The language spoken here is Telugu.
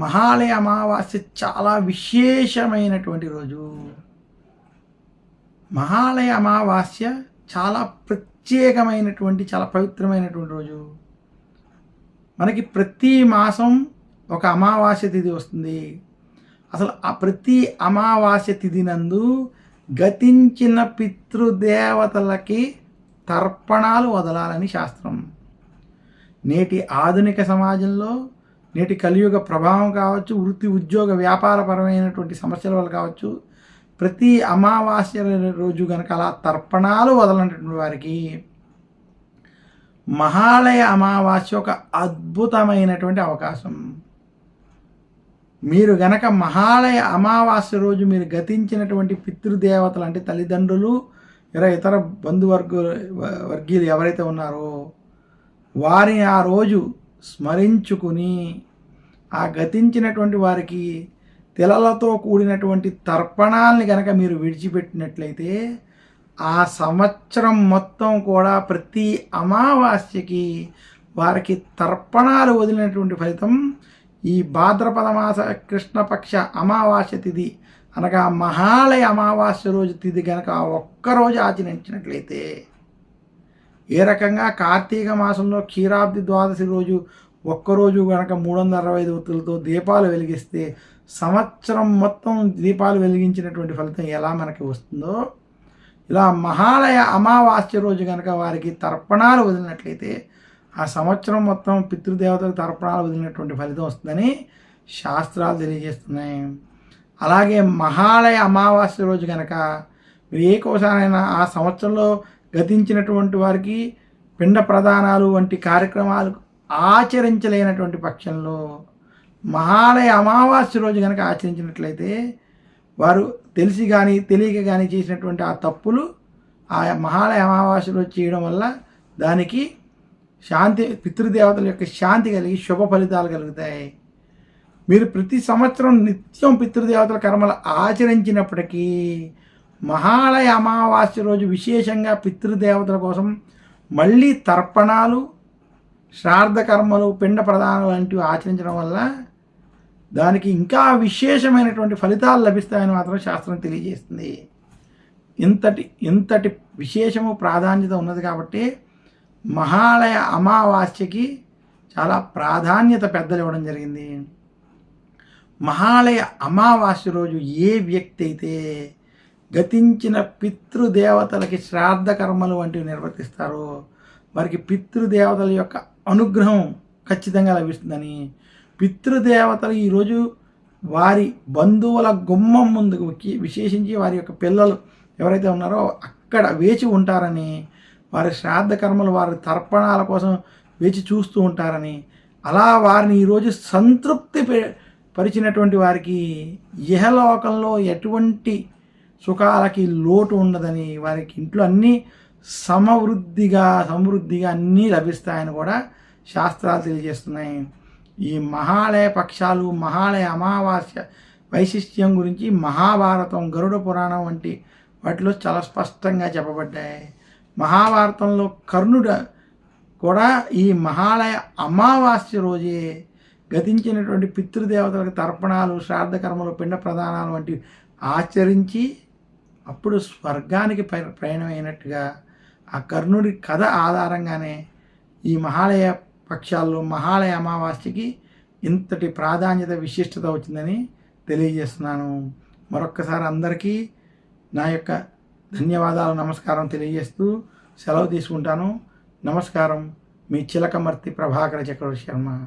మహాలయ అమావాస్య చాలా విశేషమైనటువంటి రోజు. మహాలయ అమావాస్య చాలా ప్రత్యేకమైనటువంటి చాలా పవిత్రమైనటువంటి రోజు. మనకి ప్రతి మాసం ఒక అమావాస్య తిథి వస్తుంది. అసలు ఆ ప్రతి అమావాస్య తిథి నందు గతించిన పితృదేవతలకి తర్పణాలు వదలాలని శాస్త్రం. నేటి ఆధునిక సమాజంలో నేటి కలియుగ ప్రభావం కావచ్చు వృత్తి ఉద్యోగ వ్యాపారపరమైనటువంటి సమస్యల వల్ల కావచ్చు ప్రతి అమావాస్య రోజు కనుక అలా తర్పణాలు వదలనటువంటి వారికి మహాలయ అమావాస్య ఒక అద్భుతమైనటువంటి అవకాశం. మీరు గనక మహాలయ అమావాస్య రోజు మీరు గతించినటువంటి పితృదేవతలు అంటే తల్లిదండ్రులు ఇతర ఇతర బంధువర్గ వర్గీయులు ఎవరైతే ఉన్నారో వారిని ఆ రోజు స్మరించుకుని ఆ గతించినటువంటి వారికి తిలలతో కూడినటువంటి తర్పణాలని కనుక మీరు విడిచిపెట్టినట్లయితే ఆ సంవత్సరం మొత్తం కూడా ప్రతి అమావాస్యకి వారికి తర్పణాలు వదిలినటువంటి ఫలితం ఈ భాద్రపద మాస కృష్ణపక్ష అమావాస్య తిథి అనగా మహాలయ అమావాస్య రోజు తిథి కనుక ఒక్కరోజు ఆచరించినట్లయితే ఏ రకంగా కార్తీక మాసంలో క్షీరాబ్ది ద్వాదశి రోజు ఒక్కరోజు కనుక మూడు వందల అరవై ఐదు ఒత్తులతో దీపాలు వెలిగిస్తే సంవత్సరం మొత్తం దీపాలు వెలిగించినటువంటి ఫలితం ఎలా మనకి వస్తుందో? ఇలా మహాలయ అమావాస్య రోజు కనుక వారికి తర్పణాలు వదిలినట్లయితే ఆ సంవత్సరం మొత్తం పితృదేవతలకు తర్పణాలు వదిలినటువంటి ఫలితం వస్తుందని శాస్త్రాలు తెలియజేస్తున్నాయి. అలాగే మహాలయ అమావాస్య రోజు కనుక మీరు ఏ కోసానైనా ఆ సంవత్సరంలో గతించినటువంటి వారికి పిండ ప్రదానాలు వంటి కార్యక్రమాలు ఆచరించలేనటువంటి పక్షంలో మహాలయ అమావాస్య రోజు కనుక ఆచరించినట్లయితే వారు తెలిసి కానీ తెలియక కానీ చేసినటువంటి ఆ తప్పులు ఆ మహాలయ అమావాస్య రోజు చేయడం వల్ల దానికి శాంతి పితృదేవతల యొక్క శాంతి కలిగి శుభ ఫలితాలు కలుగుతాయి. మీరు ప్రతి సంవత్సరం నిత్యం పితృదేవతల కర్మలు ఆచరించినప్పటికీ మహాలయ అమావాస్య రోజు విశేషంగా పితృదేవతల కోసం మళ్ళీ తర్పణాలు శ్రాద్ధ కర్మలు పిండ ప్రదానం వంటివి ఆచరించడం వల్ల దానికి ఇంకా విశేషమైనటువంటి ఫలితాలు లభిస్తాయని మాత్రం శాస్త్రం తెలియజేస్తుంది. ఇంతటి ఇంతటి విశేషము ప్రాధాన్యత ఉన్నది కాబట్టి మహాలయ అమావాస్యకి చాలా ప్రాధాన్యత పెద్దలు ఇవ్వడం జరిగింది. మహాలయ అమావాస్య రోజు ఏ వ్యక్తి అయితే గతించిన పితృదేవతలకి శ్రాద్ధ కర్మలు వంటివి నిర్వర్తిస్తారో వారికి పితృదేవతల యొక్క అనుగ్రహం ఖచ్చితంగా లభిస్తుందని. పితృదేవతలు ఈరోజు వారి బంధువుల గుమ్మం ముందుకు విశేషించి వారి యొక్క పిల్లలు ఎవరైతే ఉన్నారో అక్కడ వేచి ఉంటారని వారి శ్రాద్ధ కర్మలు వారి తర్పణాల కోసం వేచి చూస్తూ ఉంటారని అలా వారిని ఈరోజు సంతృప్తి పరిచినటువంటి వారికి ఇహలోకంలో ఎటువంటి సుఖాలకి లోటు ఉండదని వారికి ఇంట్లో అన్నీ సమవృద్ధిగా సమృద్ధిగా అన్నీ లభిస్తాయని కూడా శాస్త్రాలు తెలియజేస్తున్నాయి. ఈ మహాలయ పక్షాలు మహాలయ అమావాస్య వైశిష్ట్యం గురించి మహాభారతం గరుడ పురాణం వంటి వాటిలో చాలా స్పష్టంగా చెప్పబడ్డాయి. మహాభారతంలో కర్ణుడు కూడా ఈ మహాలయ అమావాస్య రోజే గతించినటువంటి పితృదేవతలకు తర్పణాలు శ్రాద్ధకర్మలు పిండ ప్రదానాలు వంటివి ఆచరించి అప్పుడు స్వర్గానికి ప్రయాణమైనట్టుగా ఆ కర్ణుడి కథ ఆధారంగానే ఈ మహాలయ పక్షాల్లో మహాలయ అమావాస్యకి ఇంతటి ప్రాధాన్యత విశిష్టత వచ్చిందని తెలియజేస్తున్నాను. మరొక్కసారి అందరికీ నా యొక్క ధన్యవాదాలు నమస్కారం తెలియజేస్తూ సెలవు తీసుకుంటాను. నమస్కారం. మీ చిలకమర్తి ప్రభాకర చక్రవర్తి శర్మ.